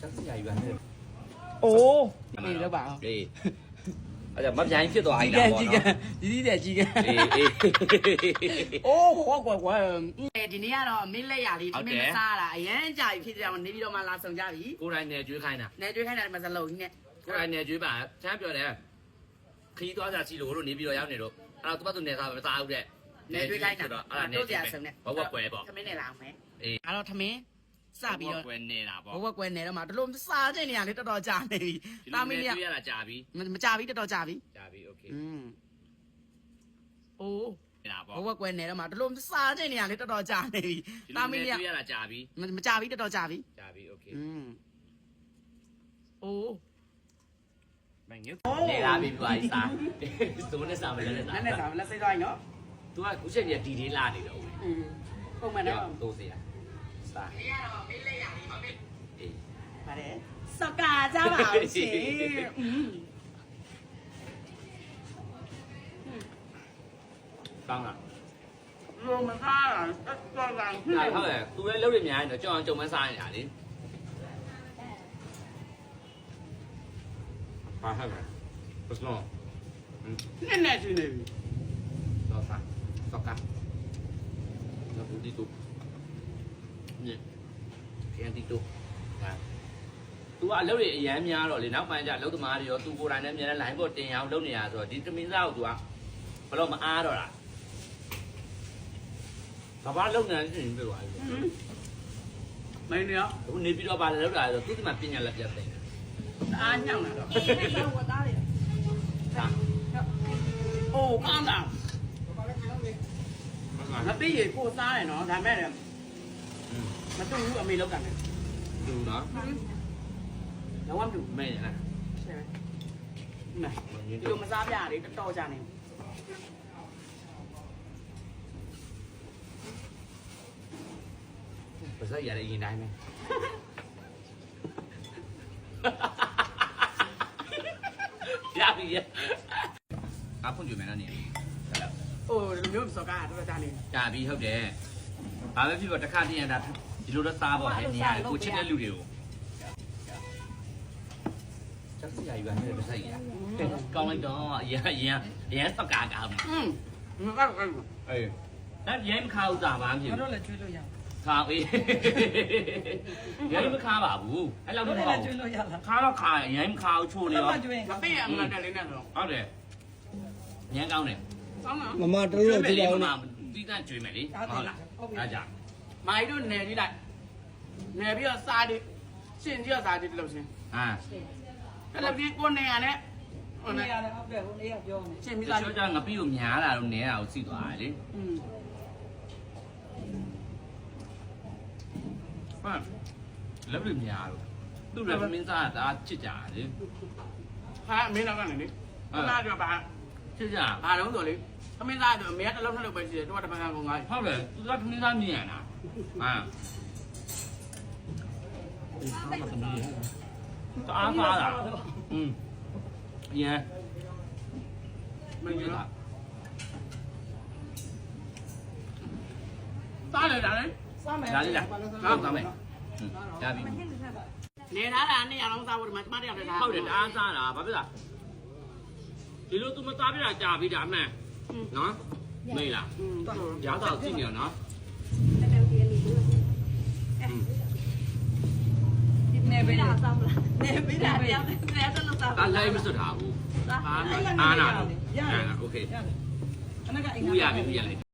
ကျောက်စရာယူပါနဲ့အိုးအေးလောက်ပါအောင်အေးအဲ့ဒါမပြိုင်ဖြစ်သွားကြီးပြီကလားပေါ့ကြီးကနော်ကြီးကြီးတဲ့ကြီးကအေးအေးအိုးဟောကွာကွာဒီနေ့ကတော့မင်းလက်ရလေးဒီမင်းမစားတာအရန်ကြာပြီဖြစ်ကြအောင်နေပြီးတော့မှလာဆောင်ကြပြီကိုယ်တိုင်နဲ့ကျွေးခိုင်းတာနေကျွေးခိုင်းတာဒီမှာစလုံးကြီးနဲ့ကိုယ်တိုင်နဲ့ကျွေးပါချမ်းပြောတယ်ခီးသွားကြစီလို့တို့နေပြီးတော့ရောက်နေတော့အဲ့တော့သူ့ဘက်သူနေစားမစားဘူးတဲ့နေကျွေးခိုင်းတာတော့အဲ့ဒါနဲ့တို့ကြဆုံးနဲ့ဘဝကွယ်ပေါ့သမင်းနဲ့လာအောင်မယ်အေးအဲ့တော့သမင်း စပြီးတော့ ကွယ်နေတာပေါ့ ဘဝကွယ်နေတော့မှတို့လိုစားတဲ့နေရာလေးတော်တော်ကြာနေပြီ ဒီ တာ လို မီး နဲ့ လေး ကျွေးရတာကြာပြီ မကြာပြီတော်တော်ကြာပြီ ကြာပြီโอเค อืมအိုး နေတာပေါ့ ဘဝကွယ်နေတော့မှတို့လိုစားတဲ့နေရာလေးတော်တော်ကြာနေပြီ ဒီ တာ လို မီး နဲ့ လေး ကျွေးရတာကြာပြီ မကြာပြီတော်တော်ကြာပြီ ကြာပြီโอเค อืมအိုး မငယ်နေလာပြီပွားကြီးစားသူနဲ့စားမယ်လည်းစား နည်းနည်းစားလက်စိတ်သွားရင်နော် သူကခုချိန်ကြီးဒီဒီလာနေတော့ อืมပုံမှန်တော့ တိုးစီရ စားနေရတော့မေးလက်ရလေးပါပဲအေးပါတယ်စကားကြပါအောင်ရှင်อืมကောင်းလားလိုမစားတာတက်တော့ကန်ဒါဟုတ်တယ်သူလည်းလုပ်ရများရင်တော့ကြောင်အောင်ကြုံမစားနေတာလေဟာဟုတ်တယ်ဘစလုံးနည်းနည်းရှင်နေပြီတော့စားတော့ကတော့ဘူးဒီတူည ပြန်ဒီတူဟာသူကအလုပ်တွေအရန်များတော့လေနောက်ပိုင်းကျလုပ်သမားတွေရောသူကိုယ်တိုင်လည်းအများနဲ့ line ပေါ်တင်အောင်လုပ်နေရဆိုတော့ဒီတမင်းစားကိုသူကဘလို့မအားတော့တာဘာဘာလုပ်နေလဲရှင်ပြောသွားပြီမင်းရောအခုနေပြီးတော့ဗာလည်းလောက်တာဆိုသူဒီမှာပညာလက်ပြတ်သိတယ်အားညောင်းလာတော့ဟာအိုးကောင်းတာမသိရကိုစားတယ်နော်ဒါမဲ့လည်း မတူဘူးအမေလောက်တာနဲ့သူနော်တော့မတူမဲရလားဆဲမဲဒီလိုမစားပြရလေတော်တော်ကြာနေပါစက်ရတဲ့ရင်တိုင်းပဲရပြီရအဖွင့်ကြမယ်နော်နေဟိုဒီလိုမျိုးစောကားတော်တော်ကြာနေကြာပြီဟုတ်တယ် ဘာပဲဖြစ်ဖြစ်တစ်ခါတည်းရတာဒီလိုတော့စားပေါ့လေနေရာကိုချစ်တဲ့လူတွေကိုကျောက်စရာယူပါနဲ့ပါစက်ရကောင်းလိုက်တော့အရင်အရင်အရင်စကားကောင်းอืมမကောက်ဘူးအေးဒါရိုင်းမခါဥစားပါမဖြစ်မဘူးတော့လည်းကျွေးလို့ရခါအေးရိုင်းမခါပါဘူးအဲ့လောက်တော့မဟုတ်ကျွေးဘူးလို့ရလားခါတော့ခါရိုင်းမခါချိုးနေရောမကျွေးမပေးရမလားတက်လေးနဲ့တော့ဟုတ်တယ်ညံကောင်းတယ်ကောင်းလားမမတလို့ကျွေးကြမယ်ည့်လေပါမဦးမတီးတန့်ကျွေးမယ်လေဟုတ်လား အားကြမိုင်တို့နယ်ပြီးလိုက်နယ်ပြီးတော့စားတယ်ရှင်ကြီးကစားတယ်လို့ရှင်အာအဲ့လိုပြီးကိုနေရနဲ့ဟိုနေနဲ့ရတယ်ဟုတ်တယ်ဟိုနေ့ကပြောနေရှင်ဒီပြီးသားချိုးကြငပိကိုများလာတော့နဲတာကိုစီသွားတယ်လေอืมဟုတ်လက်ပြများတော့သူ့ရမင်းစားတာချစ်ကြတယ်လေဟာမင်းတော့ကနေလေခဏတော့ပါချစ်ကြဘာလုံးဆိုလေ သမင်းသားဆိုအမေကတစ်လုံးနှစ်လုံးပဲရှိတယ်တော့တပန်းကောင်ငါ ဟုတ်တယ်သူကမင်းစားမြင်ရတာအာတအားပါလားอืมညံ မင်းကစားလေဒါလေ စားမယ် ဒါလေးလားဟုတ်သားမယ်ရပြီ နေထားတာနဲ့အလုံးစားဖို့ဒီမှာကျမတယောက်တည်းထား ဟုတ်တယ်တအားစားတာဘာဖြစ်လားဒီလို तू မစားပြတာကြာပြီဒါအမှန် နော်မေးလား อืม ရတာကြည့်နေရနော် နေပေးတာ နေပြီးတာတယောက်တည်းတယောက်တည်းလောက်စား ဒါလိုက်မစွတ်ထားဘူးအာအာနာโอเค ရတယ်အနက်ကအိမ် ဦးရပြီပြရလိုက်